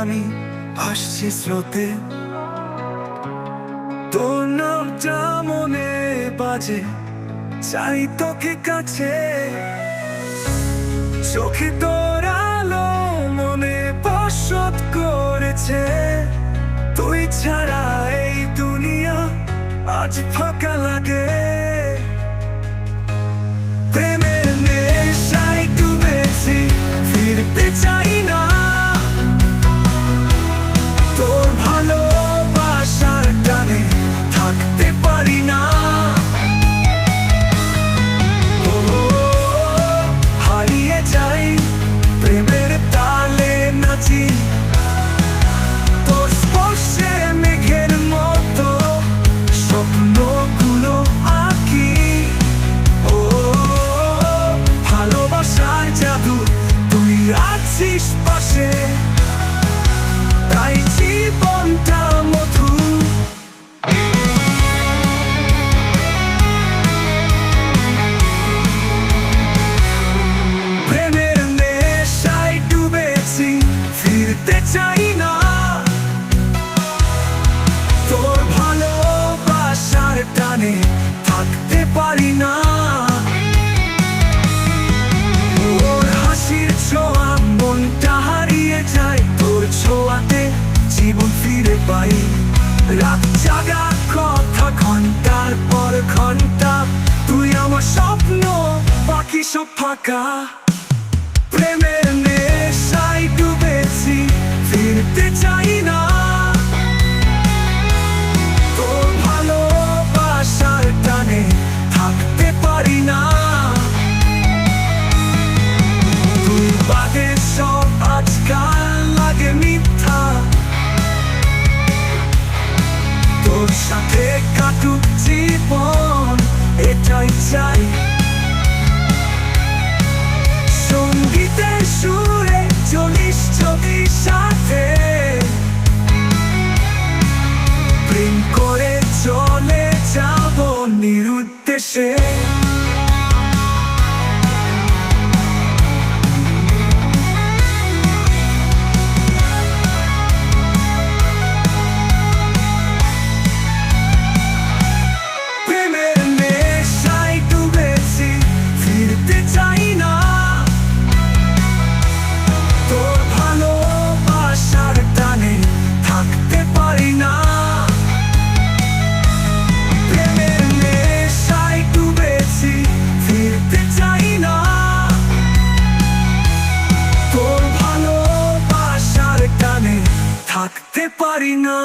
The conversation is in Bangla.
আমি, ভাসছি স্রোতে। তোর নামটা মনে বাজে, চাই তোকে কাছে। চোখে তোর আলো মনে বসত করেছে। তুই ছাড়া এই দুনিয়া আজ ফাঁকা লাগে। পারি ওর হাসির ছোঁয়া, মনটা হারিয়ে যায়। তোর ছোঁয়াতে জীবন ফিরে পাই। রাত জাগা কথা ঘণ্টার পর ঘণ্টা। তুই স্বপ্ন, বাকি সব ফাঁকা। তোর সাথে কাটুক জীবন, এটাই চাই। সঙ্গীতে, সুরে, চলিস যদি সাথে। প্রেম করে চলে যাব নিরুদ্দেশে। থাকতে পারি না।